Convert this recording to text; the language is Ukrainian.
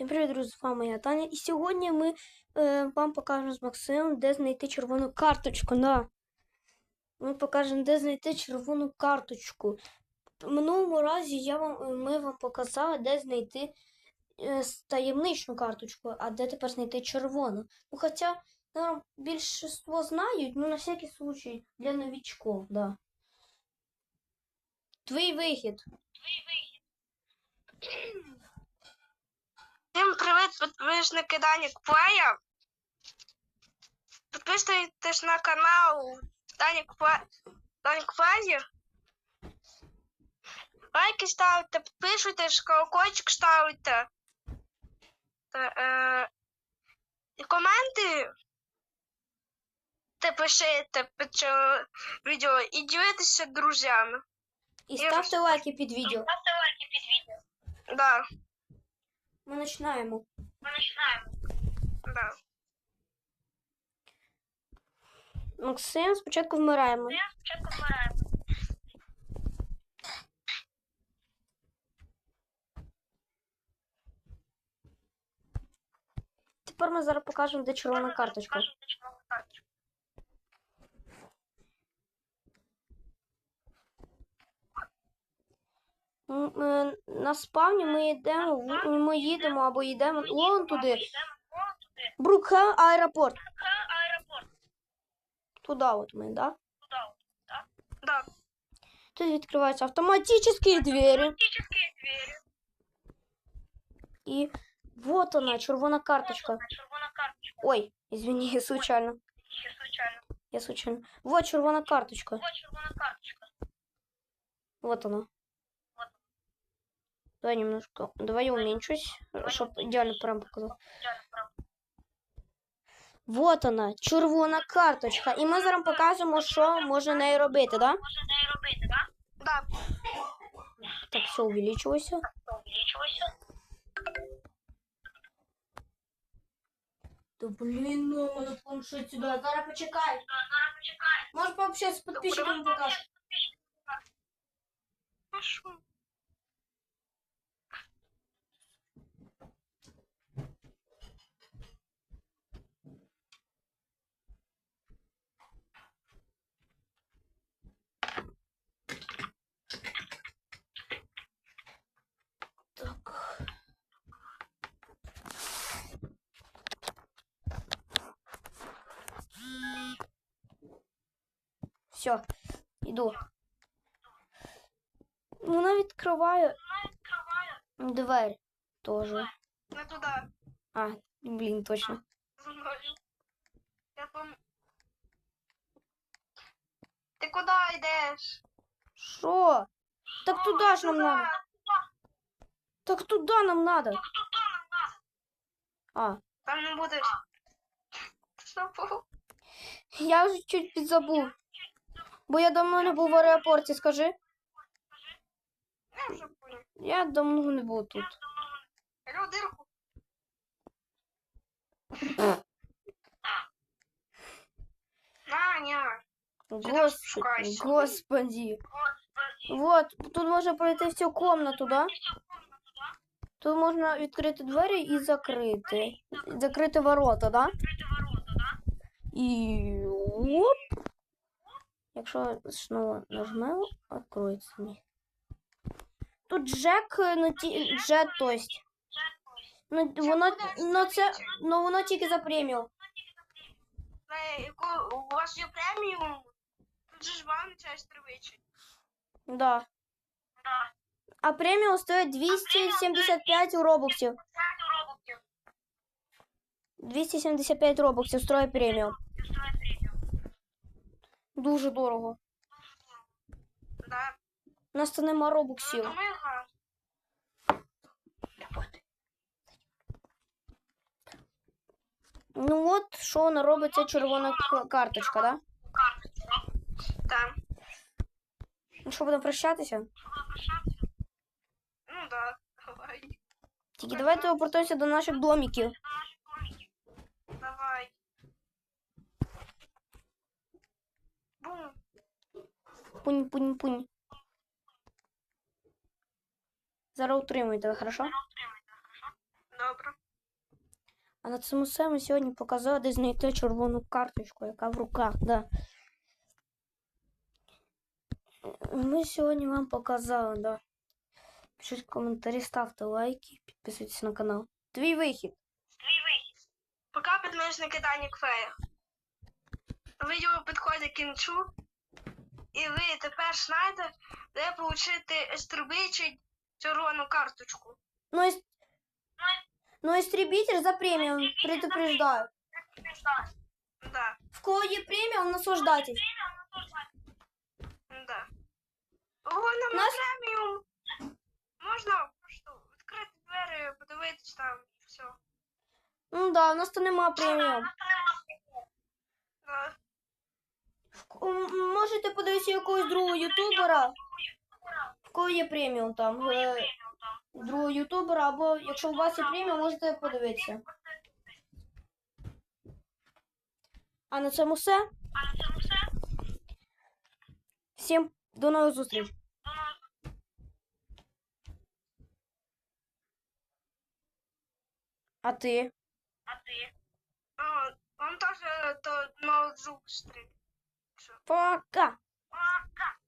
Всім привіт, друзі, з вами я Таня. І сьогодні ми е, вам покажемо з Максимом, де знайти червону карточку. Да. Ми покажемо, де знайти червону карточку. В минулому разі я вам, е, ми вам показали, де знайти е, таємничну карточку, а де тепер знайти червону. Ну, хоча наверно, більшість знають, ну на всякий случай для новичков, да. Твій вихід. Всім привіт, підписники Данік Плея. Підписуйтесь на канал Данік Пле... Данік Плеї. Лайки ставте, підписуйтесь, колокольчик ставите. Та, е... І коменти те пишете під відео і ділитеся друзями. І ставте лайки під відео. Ставте лайки під відео. Да, Ми починаємо. ми починаємо. Да. Максим, спочатку вмираємо. Я спочатку вмираю. Тепер ми зараз покажемо, де червона карточка. М, е, На спавні ми йдемо, ми їдемо або йдемо вон туди. Брукхем аеропорт. Туди от ми, да? Да. Тут відкриваються автоматичні двері. І вот она, червона карточка. Ой, извини, я случайно. Я случайно. Вот червона карточка. Вот она. Давай немножко. Давай я уменьшусь, чтобы идеально прям показал. Вот она, червона карточка. І ми зараз покажемо, що можна нею робити, да? Да. Так, все увеличилося. Да блин, ну, надо планшет сюда. Зараз почекай. Можешь пообщаться с подписчиками покажешь? Хорошо. Все, іду. Вона відкриває двері теж. Не туди. А, блін, точно. Я пом... Ти куди йдеш? Що? Так туди ж нам надо. Так туди нам надо. А, Там не будеш. Я вже чуть підзабув. Бо я давно не був в аеропорті, скажи. Я давно не був тут. Господи, господи. Вот, тут можна пройти всю комнату, да? Тут можна відкрити двері і закрити. Закрити ворота, да? І оп. Якщо знову нажмемо, відкриється мені. Тут Джек, ну ті, Джет, то есть. Ну, воно, ну, це, ну, воно тільки за премію. Е, У вас є преміум? Тут же ж вам часть тривичі. Да. А преміум стоїть 275 робоксів. 275 робоксів стоїть преміум. Дуже дорого. Да. У нас це нема Ну, робоксів. газ. Ну от, що вона робить, ця червона карточка, да? Так. Ну що, будемо прощатися? Ну да. Давай. Тільки давайте опортуємося до наших домиків. Давай. Пунь, пунь, пунь. Зараз утримуйте, хорошо? Добре. А на цьому ми сьогодні показали, де знайти червону карточку, яка в руках, да. Ми сьогодні вам показали, да. Пишіть коментарі, ставте лайки, підписуйтесь на канал. Твій вихід. Поки підписники Дані Кфея. Відео підходить к кінцю. І ви тепер знаєте, де отримати стрибичі червону карточку. Ну, ес- ну истребитель за премиум, предупреждаю. Да, В кого є преміум, наслаждайтесь. да. Ого, нам на Нас- преміум. Можна просто відкрити двері, подивитись там і все. Ну да, у нас то нема преміум. Да. В ко- м, Можете подивитися якогось другого ютубера, в кого є преміум там. е, Другого ютубера, або якщо у вас є преміум, можете подивитися. А на цьому все. Всім до нових зустріч. А ти? А, Вам теж до нових зустріч. Пока! Пока. Fuck!